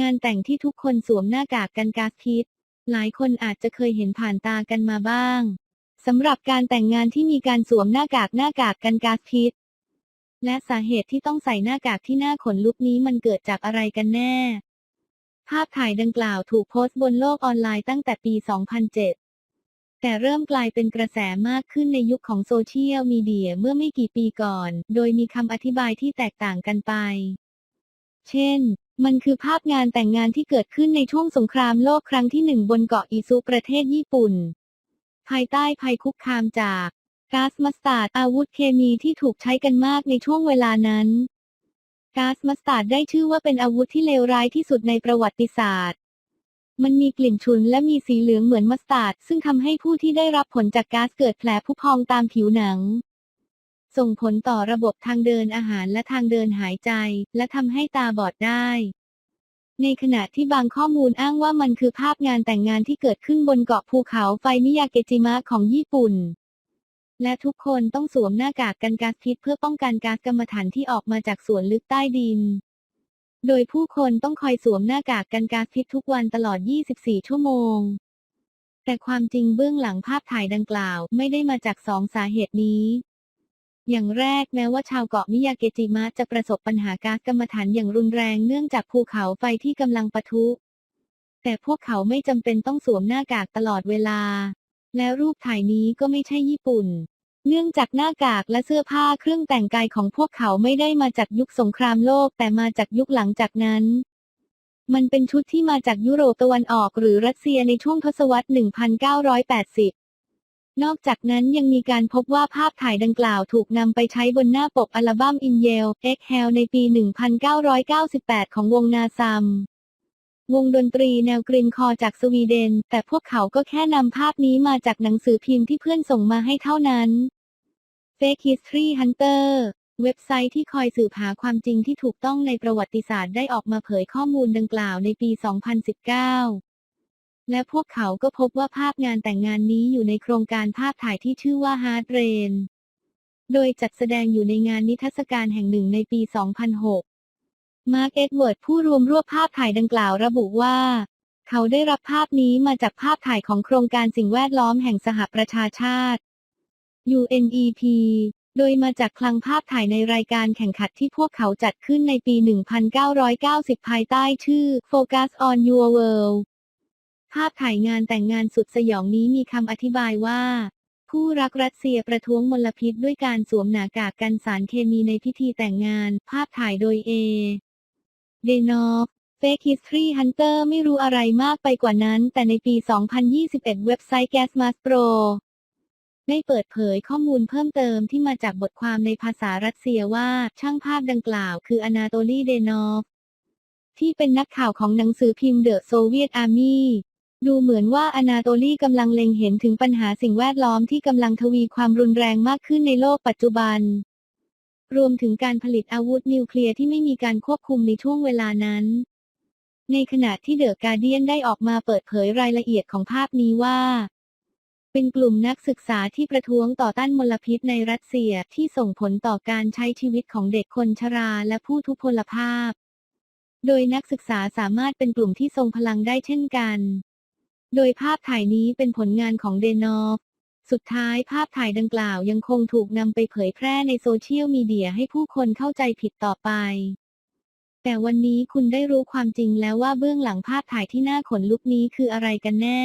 งานแต่งที่ทุกคนสวมหน้ากากกันก๊าซพิษ หลายคนอาจจะเคยเห็นผ่านตากันมาบ้างสำหรับการแต่งงานที่มีการสวมหน้ากากหน้ากากกันก๊าซพิษ และสาเหตุที่ต้องใส่หน้ากากที่หน้าขนลุกนี้มันเกิดจากอะไรกันแน่ ภาพถ่ายดังกล่าวถูกโพสต์บนโลกออนไลน์ตั้งแต่ปี 2007แต่เริ่มกลายเป็นกระแสมากขึ้นในยุคของโซเชียลมีเดียเมื่อไม่กี่ปีก่อน โดยมีคำอธิบายที่แตกต่างกันไป เช่น มันคือภาพงานแต่งงานที่เกิดขึ้นในช่วงสงครามโลกครั้งที่หนึ่งบนเกาะอิซุประเทศญี่ปุ่น ภายใต้ภัยคุกคามจากก๊าซมัสตาร์ดอาวุธเคมีที่ถูกใช้กันมากในช่วงเวลานั้นก๊าซมัสตาร์ดได้ชื่อว่าเป็นอาวุธที่เลวร้ายที่สุดในประวัติศาสตร์ มันมีกลิ่นฉุนและมีสีเหลืองเหมือนมัสตาร์ดซึ่งทำให้ผู้ที่ได้รับผลจากก๊าซเกิดแผลผุพองตามผิวหนัง ส่งผลต่อระบบทางเดินอาหารและทางเดินหายใจ และทำให้ตาบอดได้ ในขณะที่บางข้อมูลอ้างว่ามันคือภาพงานแต่งงานที่เกิดขึ้นบนเกาะภูเขาไฟมิยาเกจิมะของญี่ปุ่น และทุกคนต้องสวมหน้ากากกันก๊าซพิษเพื่อป้องกันก๊าซกัมมันถันที่ออกมาจากส่วนลึกใต้ดินโดยผู้คนต้องคอยสวมหน้ากากกันก๊าซพิษทุกวันตลอด 24 ชั่วโมง แต่ความจริงเบื้องหลังภาพถ่ายดังกล่าวไม่ได้มาจากสองสาเหตุนี้ อย่างแรกแม้ว่าชาวเกาะมิยาเกจิมะจะประสบปัญหาก๊าซกัมมันถันอย่างรุนแรงเนื่องจากภูเขาไฟที่กำลังปะทุ แต่พวกเขาไม่จำเป็นต้องสวมหน้ากากตลอดเวลา แล้วรูปถ่ายนี้ก็ไม่ใช่ญี่ปุ่น เนื่องจากหน้ากากและเสื้อผ้าเครื่องแต่งกายของพวกเขาไม่ได้มาจากยุคสงครามโลกแต่มาจากยุคหลังจากนั้นมันเป็นชุดที่มาจากยุโรปตะวันออกหรือรัสเซียในช่วงทศวรรษ 1980 นอกจากนั้นยังมีการพบว่าภาพถ่ายดังกล่าวถูกนำไปใช้บนหน้าปกอัลบั้ม In Yell Exhale ในปี 1998 ของวงนาซัม วงดนตรีแนวกรีนคอจากสวีเดน แต่พวกเขาก็แค่นำภาพนี้มาจากหนังสือพิมพ์ที่เพื่อนส่งมาให้เท่านั้น Fake History Hunter เว็บไซต์ที่คอยสืบหาความจริงที่ถูกต้องในประวัติศาสตร์ได้ออกมาเผยข้อมูลดังกล่าวในปี 2019 และพวกเขาก็พบว่าภาพงานแต่งงานนี้อยู่ในโครงการภาพถ่ายที่ชื่อว่า Hard Rain โดยจัดแสดงอยู่ในงานนิทรรศการแห่งหนึ่งในปี 2006 มาร์กเอ็ดเวิร์ดผู้รวมรวบภาพถ่ายดังกล่าวระบุว่า เขาได้รับภาพนี้มาจากภาพถ่ายของโครงการสิ่งแวดล้อมแห่งสหประชาชาติ UNEP โดยมาจากคลังภาพถ่ายในรายการแข่งขันที่พวกเขาจัดขึ้นในปี 1990 ภายใต้ชื่อ Focus on Your World ภาพถ่ายงานแต่งงานสุดสยองนี้มีคำอธิบายว่า ผู้รักรัสเซียประท้วงมลพิษด้วยการสวมหน้ากากกันสารเคมีในพิธีแต่งงาน ภาพถ่ายโดยเอ เดนอฟ Fake History Hunter ไม่รู้อะไรมากไปกว่านั้น แต่ในปี 2021 เว็บไซต์ Gasmas Pro ได้เปิดเผยข้อมูลเพิ่มเติมที่มาจากบทความในภาษารัสเซียว่าช่างภาพดังกล่าวคืออนาโตลีเดนอฟที่เป็นนักข่าวของหนังสือพิมพ์เดอะโซเวียตอาร์มี่ ดูเหมือนว่าอนาโตลีกำลังเล็งเห็นถึงปัญหาสิ่งแวดล้อมที่กำลังทวีความรุนแรงมากขึ้นในโลกปัจจุบัน รวมถึงการผลิตอาวุธนิวเคลียร์ที่ไม่มีการควบคุมในช่วงเวลานั้น ในขณะที่เดอะการเดียนได้ออกมาเปิดเผยรายละเอียดของภาพนี้ว่า เป็นกลุ่มนักศึกษาที่ประท้วงต่อต้านมลพิษในรัสเซียที่ส่งผลต่อการใช้ชีวิตของเด็กคนชราและผู้ทุพพลภาพ โดยนักศึกษาสามารถเป็นกลุ่มที่ทรงพลังได้เช่นกัน โดยภาพถ่ายนี้เป็นผลงานของเดนอฟ สุดท้ายภาพถ่ายดังกล่าวยังคงถูกนำไปเผยแพร่ในโซเชียลมีเดียให้ผู้คนเข้าใจผิดต่อไป แต่วันนี้คุณได้รู้ความจริงแล้วว่าเบื้องหลังภาพถ่ายที่น่าขนลุกนี้คืออะไรกันแน่